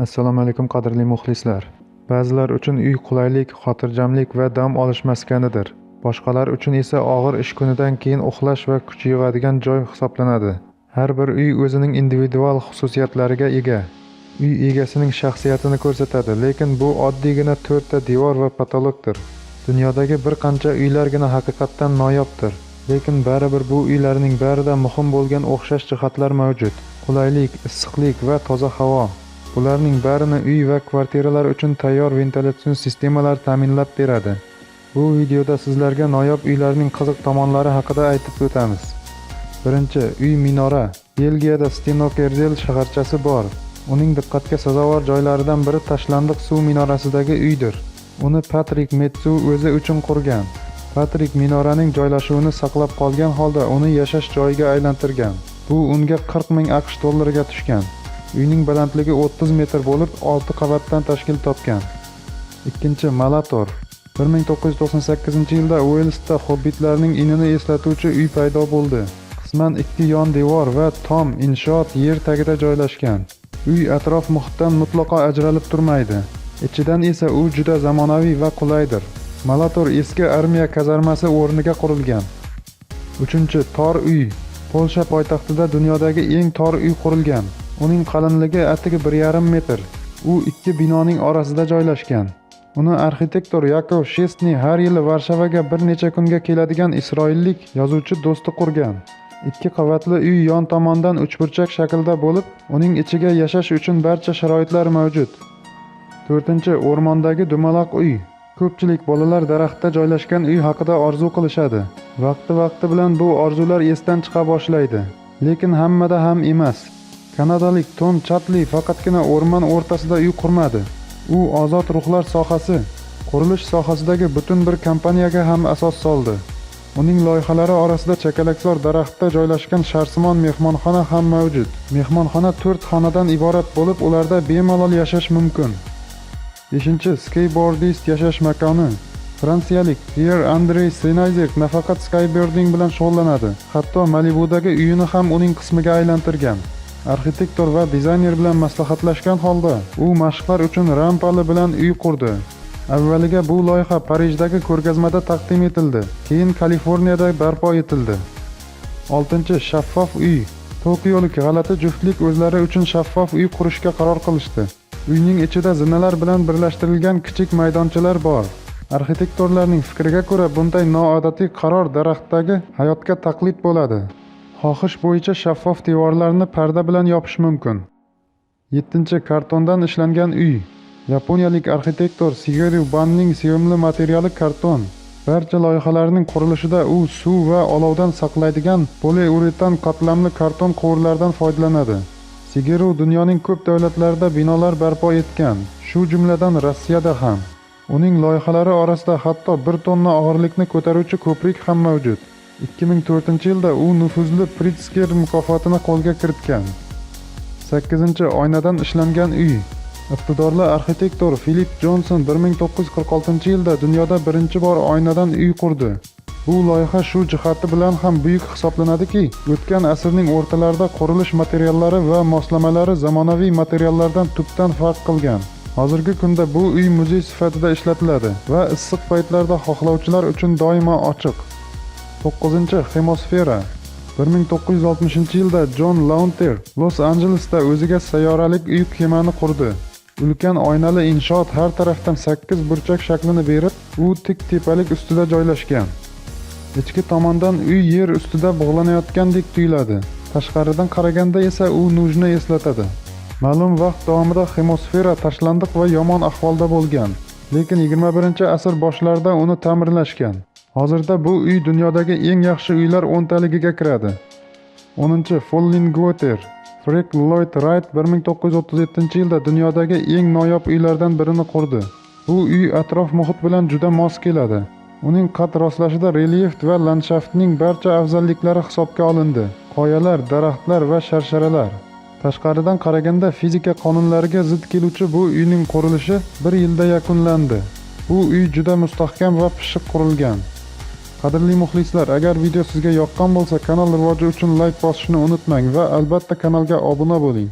Assalomu alaykum qadrli muxlislar. Ba'zilar uchun uy qulaylik, xotirjamlik va dam olish maskanidir. Boshqalar uchun esa og'ir ish kunidan keyin uxlash va kuch yig'adigan joy hisoblanadi. Har bir uy o'zining individual xususiyatlariga ega. Uy egasining shaxsiyatini ko'rsatadi, lekin bu oddiygina to'rtta devor va patologdir. Dunyodagi bir qancha uylargina haqiqatdan noyobdir. Lekin baribir bu uylarning barida muhim bo'lgan o'xshash jihatlar mavjud. Qulaylik, issiqlik va toza havo. Bularning barini uy va kvartiralar uchun tayyor ventilyatsiya sistemalar ta'minlab beradi. Bu videoda sizlarga noyob uylarning qiziq tomonlari haqida aytib o'tamiz. Birinchi, uy minora. Belgiyada Stenokerzel shaharchasi bor. Uning diqqatga sazovor joylaridan biri tashlandiq suv minorasidagi uydir. Uni Patrik Metsu o'zi uchun qurgan. Patrik minoraning joylashuvini saqlab qolgan holda uni yashash joyiga aylantirgan. Bu unga 40 ming AQSh dollariga tushgan. Uyning balandligi 30 metr bo'lib, 6 qavatdan tashkil topgan. Ikkinchi Malator. 1998-yilda Uelsda hobbitlarning inini eslatuvchi uy paydo bo'ldi. Qisman ikki yon devor va tom inshoot yer tagida joylashgan. Uy atrof muhitdan mutlaqo ajralib turmaydi. Ichidan esa u juda zamonaviy va qulaydir. Malator eski armiya kazarmasi o'rniga qurilgan. Uchinchi tor uy. Polsha poytaxtida dunyodagi eng tor uy qurilgan. Uning qalinligi atigi 1,5 metr. U ikki binoning orasida joylashgan. Uni arxitektor Yakov Shestni har yili Varshavaga bir necha kunga keladigan isroillik yozuvchi do'sti qurgan. Ikki qavatli uy yon tomondan uchburchak shaklda bo'lib, uning ichiga yashash uchun barcha sharoitlar mavjud. 4. O'rmondagi dumaloq uy. Ko'pchilik bolalar daraxtda joylashgan uy haqida orzu qilishadi. Vaqti-vaqti bilan bu orzular esdan chiqa boshlaydi, lekin hammada ham emas. Kanadalik Tom Chatli faqatgina o'rmon o'rtasida uy qurmadi. U ozod ruhlar sohasi, qurilish sohasidagi butun bir kompaniyaga ham asos soldi. Uning loyihalari orasida chakalakzor daraxtda joylashgan sharsimon mehmonxona ham mavjud. Mehmonxona 4 xonadan iborat bo'lib, ularda bemalol yashash mumkin. 5. Skateboardist yashash makoni. Fransiyalik Pierre Andrey Senayzek nafaqat skateboarding bilan shug'ullanadi, hatto Malibudagi uyini ham uning qismiga aylantirgan. Arxitektor va dizayner bilan maslahatlashgan holda, u mashqlar uchun rampali bilan uy qurdi. Avvaliga bu loyiha Parijdagi ko'rgazmada taqdim etildi, keyin Kaliforniyada barpo etildi. 6. Shaffof uy. Tokiolik g'alati juftlik o'zlari uchun shaffof uy qurishga qaror qilishdi. Uyning ichida zinalar bilan birlashtirilgan kichik maydonchalar bor. Arxitektorlarning fikriga ko'ra, bunday noodatiy qaror daraxtdagi hayotga taqlid bo'ladi. Xohish bo'yicha shaffof devorlarni parda bilan yopish mumkin. 7. Kartondan ishlangan uy. Yaponiyalik arxitektor Shigeru Banning sevimli materiali karton. Barcha loyihalarining qurilishida u suv va olovdan saqlaydigan poliuretan qatlamli karton quvurlardan foydalanadi. sigeru dunyoning ko'p davlatlarida binolar barpo etgan, shu jumladan Rossiyada ham. Uning loyihalari orasida hatto 1 tonna og'irlikni ko'taruvchi ko'prik ham mavjud. 2004-yilda u nufuzli Pritzker mukofotini qo'lga kiritgan. 8. Oynadan ishlangan uy. Iqtidorli arxitektor Filip Jonson 1946-yilda dunyoda birinchi bor oynadan uy qurdi. Bu loyiha shu jihati bilan ham buyuk hisoblanadiki, o'tgan asrning o'rtalarida qurilish materiallari va moslamalari zamonaviy materiallardan tubdan farq qilgan. Hozirgi kunda bu uy muzey sifatida ishlatiladi va issiq paytlarda xohlovchilar uchun doimo ochiq. 9. Hemosfera 1960-yilda Jon Launter Los Anjelesda o'ziga sayyoralik uy kemani qurdi. Ulkan oynali inshoot har tarafdan 8 burchak shaklini berib, u tik tepalik ustida joylashgan. Ichki tomondan uy yer ustida bog'lanayotgandek tuyuladi. Tashqaridan qaraganda esa u Nujni eslatadi. Ma'lum vaqt davomida Hemosfera tashlandiq va yomon ahvolda bo'lgan, lekin 21-asr boshlarida uni ta'mirlashgan. Hozirda bu uy dunyodagi eng yaxshi uylar 10 taligiga kiradi. 10. Fallingwater Frank Lloyd Wright 1937-yilda dunyodagi eng noyob uylardan birini qurdi. Bu uy atrof muhit bilan juda mos keladi. Uning qad rostlashida relyef va landshaftning barcha afzalliklari hisobga olindi. Qoyalar, daraxtlar va sharsharalar. Tashqaridan qaraganda fizika qonunlariga zid keluvchi bu uyning qurilishi 1 yilda yakunlandi. Bu uy juda mustahkam va pishiq qurilgan. Qadrli muxlislar, agar video sizga yoqqan bo'lsa, kanal rivoji uchun like bosishni unutmang va albatta kanalga obuna bo'ling.